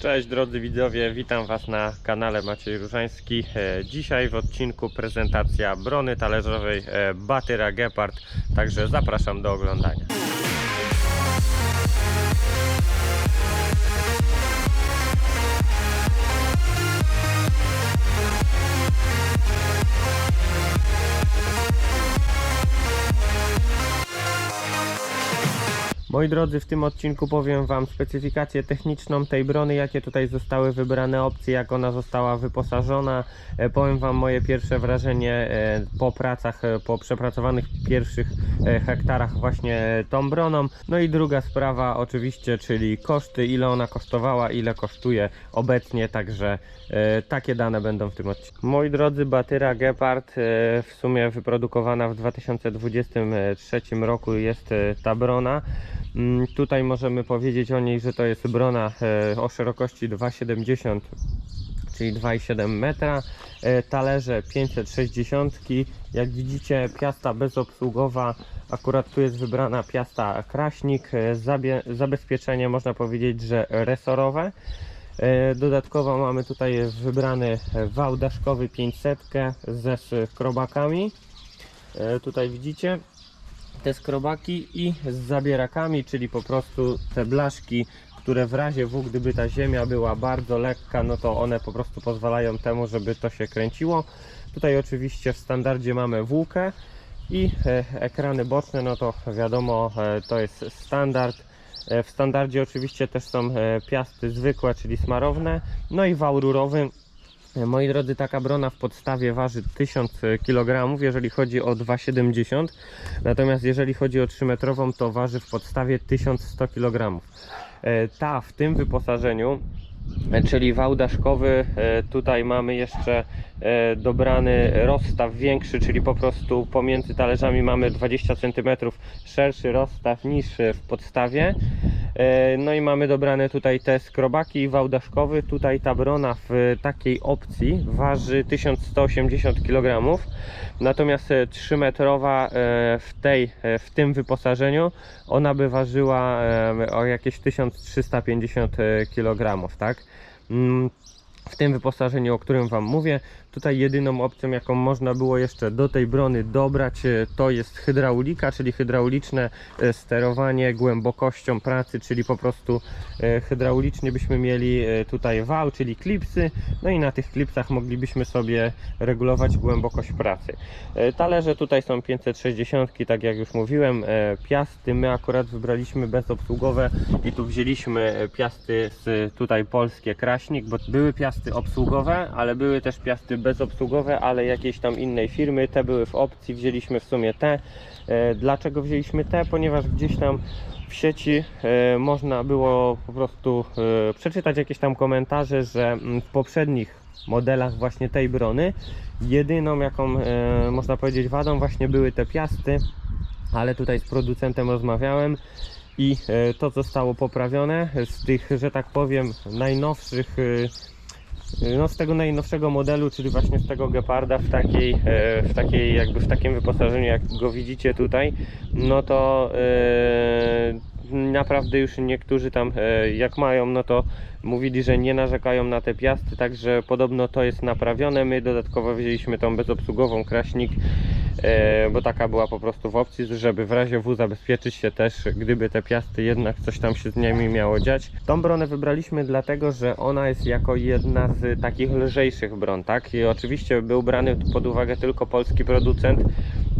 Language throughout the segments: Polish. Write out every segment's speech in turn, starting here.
Cześć drodzy widzowie, witam Was na kanale Maciej Różański. E, Dzisiaj w odcinku prezentacja brony talerzowej e, Batyra Gepard, także zapraszam do oglądania. Moi drodzy, w tym odcinku powiem Wam specyfikację techniczną tej brony, jakie tutaj zostały wybrane opcje, jak ona została wyposażona. E, Powiem Wam moje pierwsze wrażenie e, po pracach, e, po przepracowanych pierwszych hektarach właśnie tą broną. No i druga sprawa oczywiście, czyli koszty, ile ona kosztowała, ile kosztuje obecnie, także takie dane będą w tym odcinku. Moi drodzy, Batyra Gepard w sumie wyprodukowana w 2023 roku jest ta brona. Mm, Tutaj możemy powiedzieć o niej, że to jest brona e, o szerokości 2,70 czyli 2,7 metra. E, Talerze 560. Jak widzicie, piasta bezobsługowa. Akurat tu jest wybrana piasta Kraśnik. E, zabezpieczenie można powiedzieć, że resorowe. Dodatkowo mamy tutaj wybrany wał daszkowy 500 ze skrobakami. Tutaj widzicie te skrobaki i z zabierakami, czyli po prostu te blaszki, które w razie W, gdyby ta ziemia była bardzo lekka, no to one po prostu pozwalają temu, żeby to się kręciło. Tutaj oczywiście w standardzie mamy włókę i e, ekrany boczne, no to wiadomo, e, to jest standard. E, W standardzie oczywiście też są piasty zwykłe, czyli smarowne, no i wał rurowy. Moi drodzy, taka brona w podstawie waży 1000 kg, jeżeli chodzi o 2,70 Natomiast jeżeli chodzi o 3-metrową, to waży w podstawie 1100 kg. E, Ta w tym wyposażeniu, e, czyli wał daszkowy, e, tutaj mamy jeszcze dobrany rozstaw większy, czyli po prostu pomiędzy talerzami mamy 20 cm szerszy rozstaw niż w podstawie. E, No i mamy dobrane tutaj te skrobaki i wał daszkowy. Tutaj ta brona w takiej opcji waży 1180 kg. Natomiast 3-metrowa w, tej, e, w tym wyposażeniu ona by ważyła e, o jakieś 1350 kg, tak? Mm, W tym wyposażeniu, o którym Wam mówię, tutaj jedyną opcją, jaką można było jeszcze do tej brony dobrać, e, to jest hydraulika, czyli hydrauliczne e, sterowanie głębokością pracy, czyli po prostu e, hydraulicznie byśmy mieli tutaj wał, czyli klipsy, no i na tych klipsach moglibyśmy sobie regulować głębokość pracy. Talerze tutaj są 560, tak jak już mówiłem, piasty my akurat wybraliśmy bezobsługowe i tu wzięliśmy piasty z tutaj polskie Kraśnik, bo były piasty obsługowe, ale były też piasty bezobsługowe, ale jakiejś tam innej firmy, te były w opcji, wzięliśmy w sumie te. E, Dlaczego wzięliśmy te? Ponieważ gdzieś tam w sieci e, można było po prostu e, przeczytać jakieś tam komentarze, że mm, w poprzednich modelach właśnie tej brony jedyną jaką można powiedzieć wadą właśnie były te piasty, ale tutaj z producentem rozmawiałem i to zostało poprawione z tych, że tak powiem, najnowszych no z tego najnowszego modelu, czyli właśnie z tego Geparda w takiej, e, w takiej jakby w takim wyposażeniu jak go widzicie tutaj, no to e, naprawdę już niektórzy tam e, jak mają, no to mówili, że nie narzekają na te piasty, także podobno to jest naprawione. My dodatkowo wzięliśmy tą bezobsługową kraśnik, bo taka była po prostu w opcji, żeby w razie W zabezpieczyć się też, gdyby te piasty jednak coś tam się z nimi miało dziać. Tą bronę wybraliśmy dlatego, że ona jest jako jedna z takich lżejszych bron, tak? I oczywiście był brany pod uwagę tylko polski producent, E,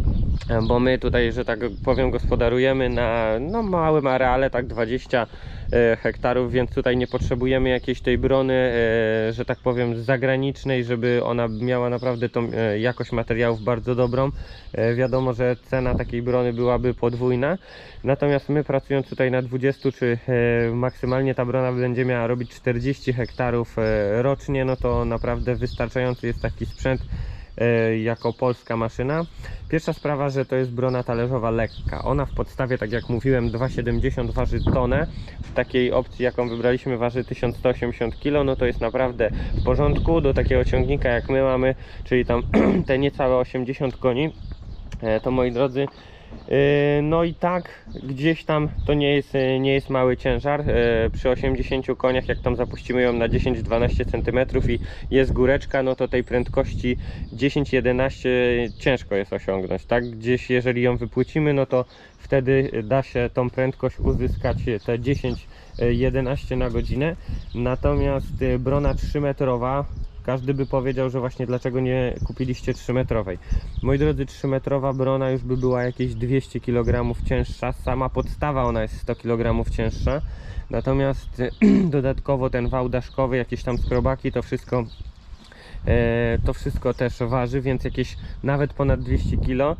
bo my tutaj, że tak powiem, gospodarujemy na no, małym areale, tak 20 e, hektarów, więc tutaj nie potrzebujemy jakiejś tej brony, e, że tak powiem, zagranicznej, żeby ona miała naprawdę tą e, jakość materiałów bardzo dobrą. E, Wiadomo, że cena takiej brony byłaby podwójna, natomiast my pracując tutaj na 20 czy e, maksymalnie ta brona będzie miała robić 40 hektarów e, rocznie, no to naprawdę wystarczający jest taki sprzęt e, jako polska maszyna. Pierwsza sprawa, że to jest brona talerzowa lekka. Ona w podstawie, tak jak mówiłem, 2,70 waży tonę. W takiej opcji, jaką wybraliśmy, waży 1180 kg. No to jest naprawdę w porządku. Do takiego ciągnika, jak my mamy, czyli tam te niecałe 80 koni, e, to moi drodzy, No i tak, gdzieś tam to nie jest, yy, nie jest mały ciężar. Yy, Przy 80 koniach, jak tam zapuścimy ją na 10-12 cm i jest góreczka, no to tej prędkości 10-11 ciężko jest osiągnąć. Tak, gdzieś jeżeli ją wypłycimy, no to wtedy da się tą prędkość uzyskać te 10-11 na godzinę. Natomiast brona 3-metrowa, każdy by powiedział, że właśnie dlaczego nie kupiliście 3-metrowej. Moi drodzy, 3-metrowa brona już by była jakieś 200 kg cięższa. Sama podstawa ona jest 100 kg cięższa. Natomiast dodatkowo ten wał daszkowy, jakieś tam skrobaki, to wszystko e, to wszystko też waży, więc jakieś nawet ponad 200 kg.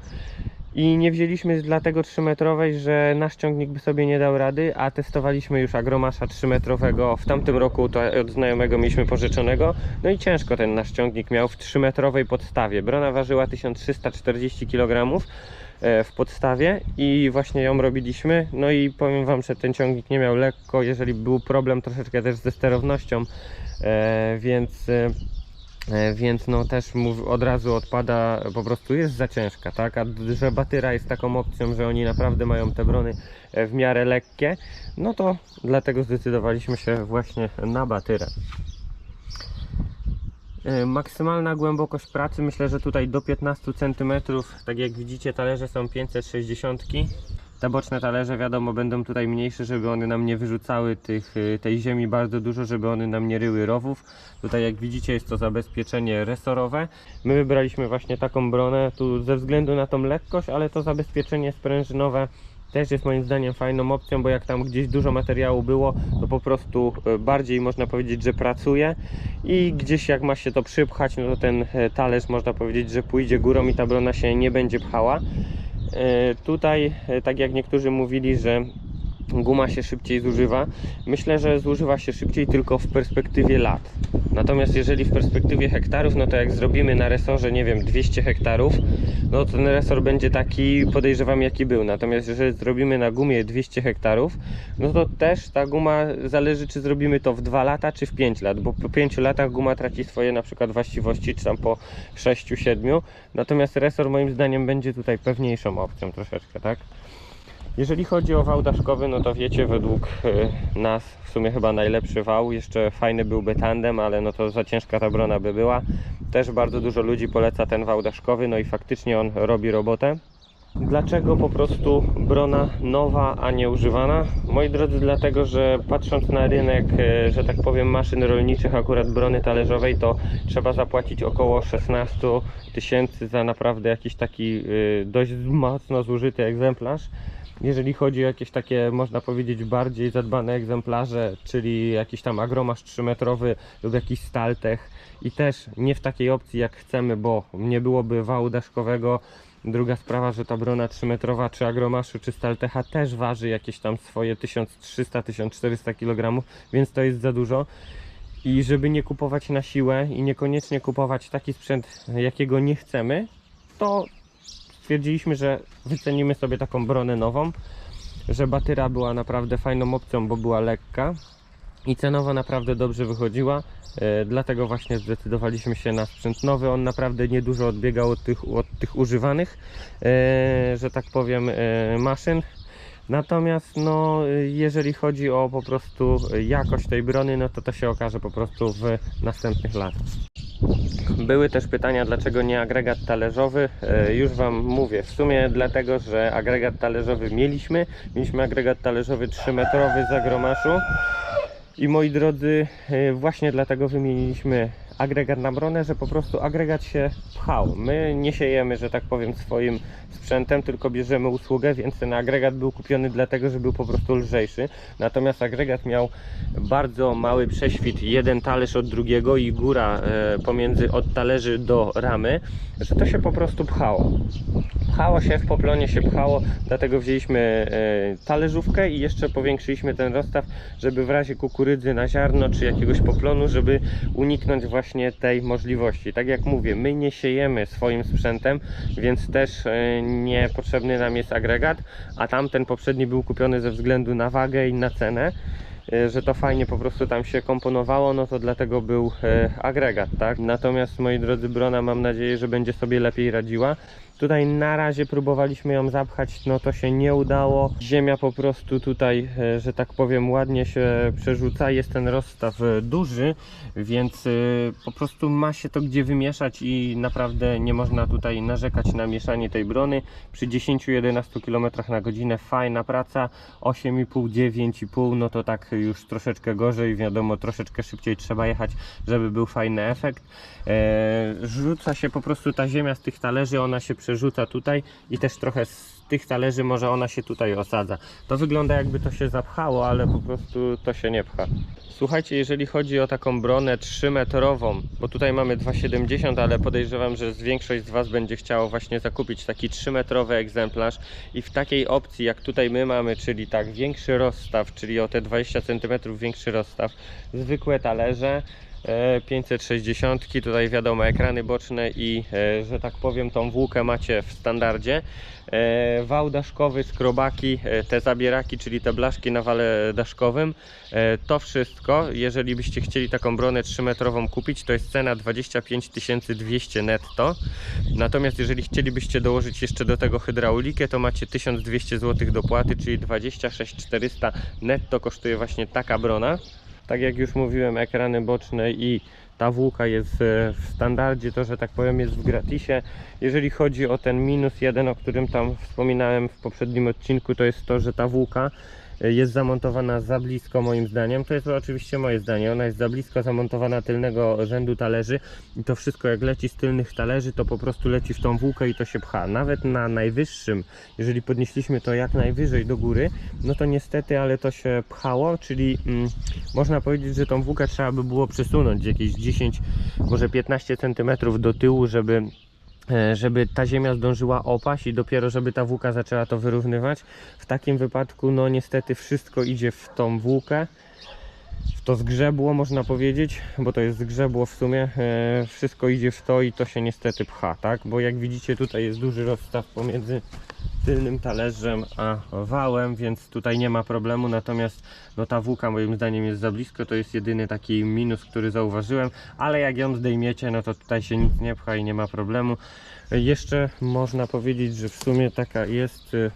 I nie wzięliśmy dlatego 3-metrowej, że nasz ciągnik by sobie nie dał rady, a testowaliśmy już agromasza 3-metrowego. W tamtym roku to od znajomego mieliśmy pożyczonego. No i ciężko ten nasz ciągnik miał w 3-metrowej podstawie. Brona ważyła 1340 kg e, w podstawie i właśnie ją robiliśmy. No i powiem Wam, że ten ciągnik nie miał lekko, jeżeli był problem troszeczkę też ze sterownością, e, więc... e, Więc no też od razu odpada, po prostu jest za ciężka, tak? A że batyra jest taką opcją, że oni naprawdę mają te brony e, w miarę lekkie, no to dlatego zdecydowaliśmy się właśnie na batyrę. E, Maksymalna głębokość pracy myślę, że tutaj do 15 cm, tak jak widzicie talerze są 560. Te boczne talerze wiadomo będą tutaj mniejsze, żeby one nam nie wyrzucały tych, y, tej ziemi bardzo dużo, żeby one nam nie ryły rowów. Tutaj jak widzicie jest to zabezpieczenie resorowe. My wybraliśmy właśnie taką bronę tu ze względu na tą lekkość, ale to zabezpieczenie sprężynowe też jest moim zdaniem fajną opcją, bo jak tam gdzieś dużo materiału było, to po prostu e, bardziej można powiedzieć, że pracuje i gdzieś jak ma się to przypchać, no to ten e, talerz można powiedzieć, że pójdzie górą i ta brona się nie będzie pchała. E, Tutaj, e, tak jak niektórzy mówili, że guma się szybciej zużywa, myślę, że zużywa się szybciej tylko w perspektywie lat. Natomiast jeżeli w perspektywie hektarów, no to jak zrobimy na resorze, nie wiem, 200 hektarów, no to ten resor będzie taki, podejrzewam, jaki był. Natomiast jeżeli zrobimy na gumie 200 hektarów, no to też ta guma zależy, czy zrobimy to w 2 lata, czy w 5 lat, bo po 5 latach guma traci swoje na przykład właściwości, czy tam po 6-7. Natomiast resor moim zdaniem będzie tutaj pewniejszą opcją troszeczkę, tak? Jeżeli chodzi o wał daszkowy, no to wiecie, według y, nas w sumie chyba najlepszy wał. Jeszcze fajny byłby tandem, ale no to za ciężka ta brona by była. Też bardzo dużo ludzi poleca ten wał daszkowy, no i faktycznie on robi robotę. Dlaczego po prostu brona nowa, a nie używana? Moi drodzy, dlatego, że patrząc na rynek, e, że tak powiem, maszyn rolniczych, akurat brony talerzowej, to trzeba zapłacić około 16 tysięcy za naprawdę jakiś taki y, dość mocno zużyty egzemplarz. Jeżeli chodzi o jakieś takie, można powiedzieć, bardziej zadbane egzemplarze, czyli jakiś tam agromasz 3-metrowy lub jakiś staltech i też nie w takiej opcji jak chcemy, bo nie byłoby wału daszkowego, Druga sprawa, że ta brona 3-metrowa, czy agromaszu, czy staltecha też waży jakieś tam swoje 1300-1400 kg, więc to jest za dużo. I żeby nie kupować na siłę i niekoniecznie kupować taki sprzęt, jakiego nie chcemy, to stwierdziliśmy, że wycenimy sobie taką bronę nową, że batyra była naprawdę fajną opcją, bo była lekka i cenowo naprawdę dobrze wychodziła. E, Dlatego właśnie zdecydowaliśmy się na sprzęt nowy. On naprawdę niedużo odbiegał od tych, od tych używanych, e, że tak powiem, e, maszyn. Natomiast no, jeżeli chodzi o po prostu jakość tej brony, no to to się okaże po prostu w następnych latach. Były też pytania, dlaczego nie agregat talerzowy. E, Już Wam mówię, w sumie dlatego, że agregat talerzowy mieliśmy. Mieliśmy agregat talerzowy 3-metrowy z agromaszu. I moi drodzy, e, właśnie dlatego wymieniliśmy agregat na bronę, że po prostu agregat się pchał. My nie siejemy, że tak powiem, swoim sprzętem, tylko bierzemy usługę, więc ten agregat był kupiony dlatego, że był po prostu lżejszy. Natomiast agregat miał bardzo mały prześwit, jeden talerz od drugiego i góra e, pomiędzy od talerzy do ramy, że to się po prostu pchało. Pchało się, w poplonie się pchało, dlatego wzięliśmy e, talerzówkę i jeszcze powiększyliśmy ten rozstaw, żeby w razie kukurydzy na ziarno czy jakiegoś poplonu, żeby uniknąć właśnie tej możliwości. Tak jak mówię, my nie siejemy swoim sprzętem, więc też e, niepotrzebny nam jest agregat, a tamten poprzedni był kupiony ze względu na wagę i na cenę e, że to fajnie po prostu tam się komponowało, no to dlatego był agregat, tak? Natomiast moi drodzy, Brona mam nadzieję, że będzie sobie lepiej radziła. Tutaj na razie próbowaliśmy ją zapchać, no to się nie udało. Ziemia po prostu tutaj, e, że tak powiem, ładnie się przerzuca. Jest ten rozstaw e, duży, więc e, po prostu ma się to gdzie wymieszać i naprawdę nie można tutaj narzekać na mieszanie tej brony. Przy 10-11 km na godzinę fajna praca, 8,5, 9,5 no to tak już troszeczkę gorzej, wiadomo, troszeczkę szybciej trzeba jechać, żeby był fajny efekt. Rzuca się po prostu ta ziemia z tych talerzy, ona się przerzuca tutaj i też trochę z tych talerzy może ona się tutaj osadza. To wygląda jakby to się zapchało, ale po prostu to się nie pcha. Słuchajcie, jeżeli chodzi o taką bronę 3-metrową, bo tutaj mamy 2,70, ale podejrzewam, że większość z Was będzie chciało właśnie zakupić taki 3-metrowy egzemplarz i w takiej opcji jak tutaj my mamy, czyli tak większy rozstaw, czyli o te 20 cm większy rozstaw, zwykłe talerze, 560, tutaj wiadomo ekrany boczne i e, że tak powiem tą włókę macie w standardzie. E, Wał daszkowy, skrobaki, e, te zabieraki, czyli te blaszki na wale daszkowym. E, To wszystko, jeżeli byście chcieli taką bronę 3-metrową kupić, to jest cena 25 200 netto. Natomiast jeżeli chcielibyście dołożyć jeszcze do tego hydraulikę, to macie 1200 zł dopłaty, czyli 26 400 netto kosztuje właśnie taka brona. Tak jak już mówiłem, ekrany boczne i ta włóka jest e, w standardzie, to że tak powiem jest w gratisie. Jeżeli chodzi o ten minus jeden, o którym tam wspominałem w poprzednim odcinku, to jest to, że ta włóka jest zamontowana za blisko moim zdaniem. To jest oczywiście moje zdanie. Ona jest za blisko zamontowana tylnego rzędu talerzy i to wszystko jak leci z tylnych talerzy, to po prostu leci w tą włókę i to się pcha. Nawet na najwyższym, jeżeli podnieśliśmy to jak najwyżej do góry, no to niestety, ale to się pchało, czyli mm, można powiedzieć, że tą włókę trzeba by było przesunąć jakieś 10, może 15 cm do tyłu, żeby żeby ta ziemia zdążyła opaść i dopiero żeby ta włóka zaczęła to wyrównywać. W takim wypadku no niestety wszystko idzie w tą włókę. W to zgrzebło można powiedzieć, bo to jest zgrzebło w sumie. E, wszystko idzie w to i to się niestety pcha, tak? Bo jak widzicie tutaj jest duży rozstaw pomiędzy tylnym talerzem a wałem, więc tutaj nie ma problemu. Natomiast no ta włóka moim zdaniem jest za blisko, to jest jedyny taki minus, który zauważyłem, ale jak ją zdejmiecie, no to tutaj się nic nie pcha i nie ma problemu. Jeszcze można powiedzieć, że w sumie taka jest e,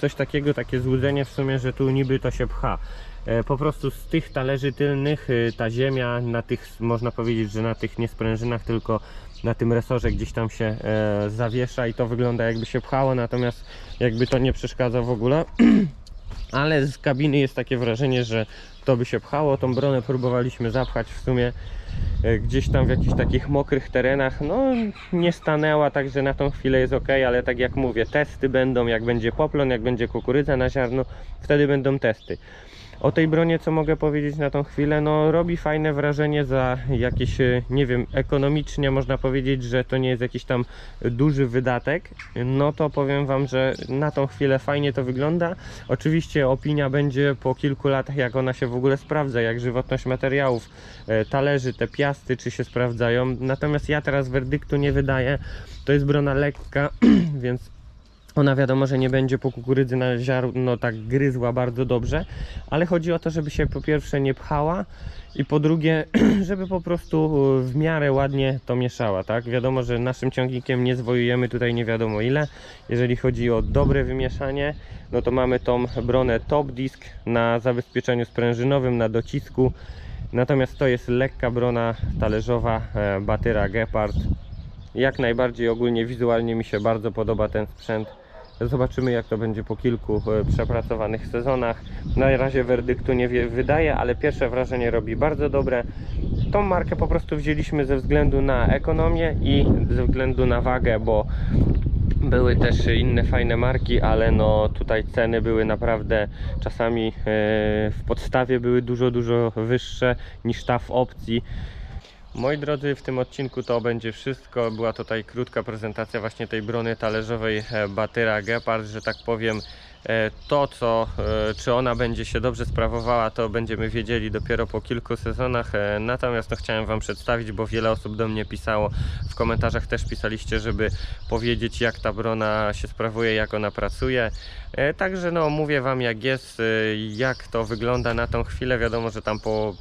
coś takiego, takie złudzenie w sumie, że tu niby to się pcha. E, Po prostu z tych talerzy tylnych e, ta ziemia na tych, można powiedzieć, że na tych nie sprężynach, tylko na tym resorze gdzieś tam się e, zawiesza i to wygląda jakby się pchało, natomiast jakby to nie przeszkadza w ogóle. Ale z kabiny jest takie wrażenie, że to by się pchało. Tą bronę próbowaliśmy zapchać w sumie e, gdzieś tam w jakichś takich mokrych terenach. No nie stanęła, także na tą chwilę jest ok, ale tak jak mówię, testy będą, jak będzie poplon, jak będzie kukurydza na ziarno, wtedy będą testy. O tej bronie co mogę powiedzieć na tą chwilę, no robi fajne wrażenie za jakieś, e, nie wiem, ekonomicznie można powiedzieć, że to nie jest jakiś tam duży wydatek, no to powiem Wam, że na tą chwilę fajnie to wygląda. Oczywiście opinia będzie po kilku latach, jak ona się w ogóle sprawdza, jak żywotność materiałów, e, talerzy, te piasty, czy się sprawdzają. Natomiast ja teraz werdyktu nie wydaję. To jest brona lekka, więc ona wiadomo, że nie będzie po kukurydzy na ziarno tak gryzła bardzo dobrze, ale chodzi o to, żeby się po pierwsze nie pchała i po drugie, żeby po prostu w miarę ładnie to mieszała, tak? Wiadomo, że naszym ciągnikiem nie zwojujemy tutaj nie wiadomo ile. Jeżeli chodzi o dobre wymieszanie, no to mamy tą bronę Top Disc na zabezpieczeniu sprężynowym, na docisku. Natomiast to jest lekka brona talerzowa e, Batyra Gepard. Jak najbardziej ogólnie wizualnie mi się bardzo podoba ten sprzęt. Zobaczymy jak to będzie po kilku e, przepracowanych sezonach. Na razie werdyktu nie wydaje, ale pierwsze wrażenie robi bardzo dobre. Tą markę po prostu wzięliśmy ze względu na ekonomię i ze względu na wagę, bo były też inne fajne marki, ale no tutaj ceny były naprawdę czasami e, w podstawie były dużo, dużo wyższe niż ta w opcji. Moi drodzy, w tym odcinku to będzie wszystko. Była tutaj krótka prezentacja właśnie tej brony talerzowej e, Batyra Gepard, że tak powiem. E, To, co, e, czy ona będzie się dobrze sprawowała, to będziemy wiedzieli dopiero po kilku sezonach. Natomiast no, chciałem Wam przedstawić, bo wiele osób do mnie pisało, w komentarzach też pisaliście, żeby powiedzieć, jak ta brona się sprawuje, jak ona pracuje. Także no, mówię Wam, jak jest, jak to wygląda na tą chwilę. Wiadomo, że tam po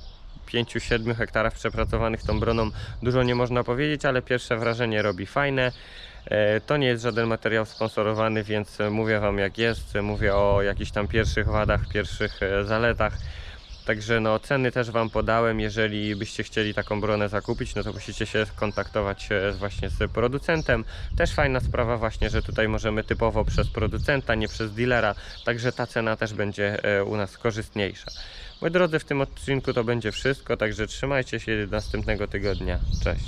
5-7 hektarach przepracowanych tą broną dużo nie można powiedzieć, ale pierwsze wrażenie robi fajne. E, To nie jest żaden materiał sponsorowany, więc mówię Wam jak jest, mówię o jakichś tam pierwszych wadach, pierwszych e, zaletach. Także no ceny też Wam podałem, jeżeli byście chcieli taką bronę zakupić, no to musicie się kontaktować e, właśnie z producentem. Też fajna sprawa właśnie, że tutaj możemy typowo przez producenta, nie przez dealera, także ta cena też będzie u nas korzystniejsza. Moi drodzy, w tym odcinku to będzie wszystko, także trzymajcie się do następnego tygodnia. Cześć.